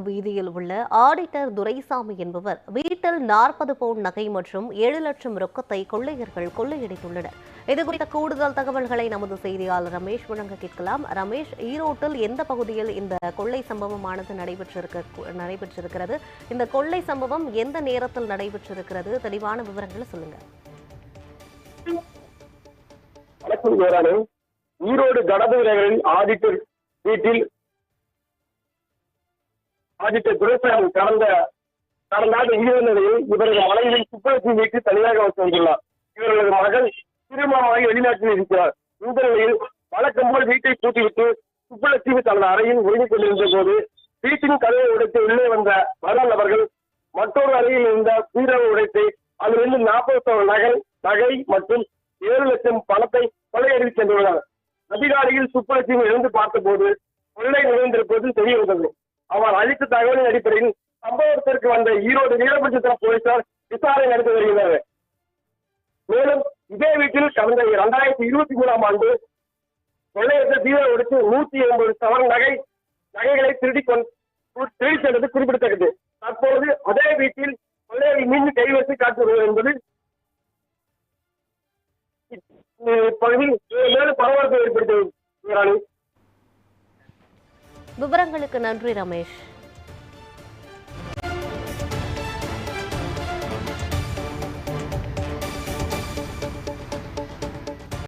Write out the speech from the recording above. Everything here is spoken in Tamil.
வீதியில் உள்ள ஆடிட்டர் துரைசாமி என்பவர் வீட்டில் நாற்பது பவுன் நகை மற்றும் ஏழு லட்சம் ரொக்கத்தை கொள்ளையர்கள் கொள்ளையடித்துள்ளனர். இது குறித்த கூடுதல் தகவல்களை நமது செய்தியாளர் ரமேஷ் வழங்க கேட்கலாம். ரமேஷ் ஈரோட்டில் எந்த பகுதியில் இந்த கொள்ளை சம்பவமானது நடைபெற்றிருக்க நடைபெற்றிருக்கிறது? இந்த கொள்ளை சம்பவம் எந்த நேரத்தில் நடைபெற்றிருக்கிறது? தெளிவான விவரங்களை சொல்லுங்க. ஈரோடு கடவு ஆடிட்டர் வீட்டில் ஆதித்த துரைசாமி கடந்த கடந்த ஆண்டு ஈரோடு நிலையில் இவரது மனைவி சுப்பலட்சுமி வீட்டு தனியாக வச்சு வந்துள்ளார் இவர்களது மகள் திருமணமாகி வெளிநாட்டில் இருக்கிறார் இந்த நிலையில் வழக்கம் போல் வீட்டை பூட்டிவிட்டு சுப்பலட்சுமி தனது அறையில் உறங்கிக் கொண்டிருந்த போது வீட்டின் கதவை உடைத்து உள்ளே வந்த மரண நபர்கள் மற்றொரு அறையில் இருந்த பீரவை உடைத்து அதிலிருந்து நாற்பத்தோரு நகை நகை மற்றும் ஏழு லட்சம் பணத்தை கொள்ளையடித்து சென்றுள்ளனர். அதிகாரிகள் சுப்பலட்சுமி எழுந்து பார்த்தபோது கொள்ளை நுழைந்திருப்பது தெரிய வந்தது அவர் அளித்த தகவலின் அடிப்படையில் சம்பவத்திற்கு வந்த ஈரோடு நீலபட்சத்திர போலீசார் விசாரணை நடத்தி வருகின்றனர். மேலும் இதே வீட்டில் கடந்த இரண்டாயிரத்தி இருபத்தி மூணாம் ஆண்டு கொள்ளையத்தை தீவிர ஒடுத்து நூத்தி எண்பது சவரன் நகை நகைகளை திருடி கொண்டு திருடி சென்றது குறிப்பிடத்தக்கது. தற்போது அதே வீட்டில் கொள்ளையர்கள் மீண்டும் கைவரிசை காட்டி வருவது என்பது இப்பகுதியில் மேலும் பரபரப்பை ஏற்படுத்தியது. விவரங்களுக்கு நன்றி ரமேஷ்.